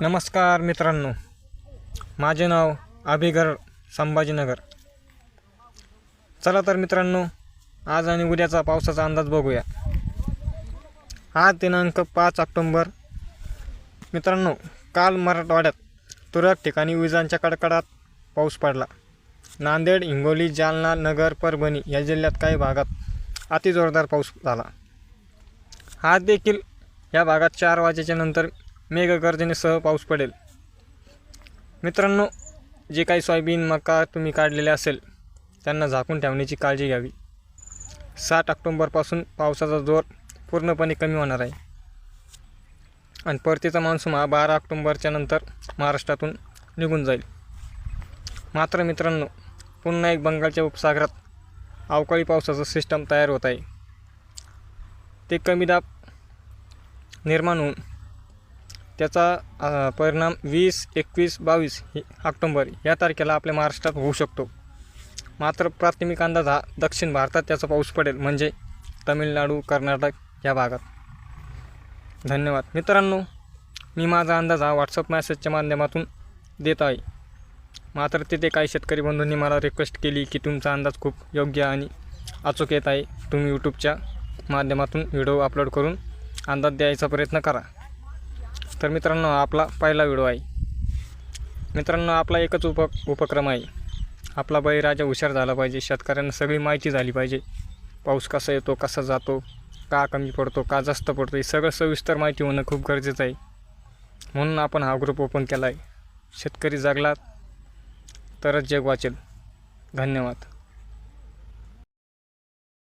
नमस्कार मित्रांनो. माझे नाव अभिगर संभाजीनगर. चला तर मित्रांनो आज आणि उद्याचा पावसाचा अंदाज बघूया. आज दिनांक पाच ऑक्टोंबर. मित्रांनो काल मराठवाड्यात तुरळक ठिकाणी विजांच्या कडकडात पाऊस पडला. नांदेड हिंगोली जालना नगर परभणी या जिल्ह्यात काही भागात अतिजोरदार पाऊस झाला. आज देखील या भागात चार वाजेच्या नंतर मेघगर्जनेसह पाऊस पडेल. मित्रांनो जे काही सोयाबीन मका तुम्ही काढलेले असेल त्यांना झाकून ठेवण्याची काळजी घ्यावी. सात ऑक्टोंबरपासून पावसाचा जोर पूर्णपणे कमी होणार आहे. आणि परतीचा मान्सून हा बारा ऑक्टोंबरच्या नंतर महाराष्ट्रातून निघून जाईल. मात्र मित्रांनो पुन्हा एक बंगालच्या उपसागरात अवकाळी पावसाचं सिस्टम तयार होत आहे. ते कमी दाब निर्माण होऊन त्याचा परिणाम वीस एकवीस बावीस हे ऑक्टोंबर या तारखेला आपल्या महाराष्ट्रात होऊ शकतो. मात्र प्राथमिक अंदाज हा दक्षिण भारतात त्याचा पाऊस पडेल म्हणजे तमिळनाडू कर्नाटक या भागात. धन्यवाद. मित्रांनो मी माझा अंदाज हा व्हॉट्सअप मॅसेजच्या माध्यमातून देत आहे. मात्र तिथे काही शेतकरी बंधूंनी मला रिक्वेस्ट केली की तुमचा अंदाज खूप योग्य आणि अचूक येत आहे. तुम्ही यूट्यूबच्या माध्यमातून व्हिडिओ अपलोड करून अंदाज द्यायचा प्रयत्न करा. तर मित्रांनो आपला पहिला व्हिडिओ आहे. मित्रांनो आपला एकच उप उपक्रम आहे. आपला बळीराजा हुशार झाला पाहिजे. शेतकऱ्यांना सगळी माहिती झाली पाहिजे. पाऊस कसा येतो कसा जातो का कमी पडतो का जास्त पडतो हे सगळं सविस्तर माहिती होणं खूप गरजेचं आहे. म्हणून आपण हा ग्रुप ओपन केला आहे शेतकरी जागला तरच जग वाचेल. धन्यवाद.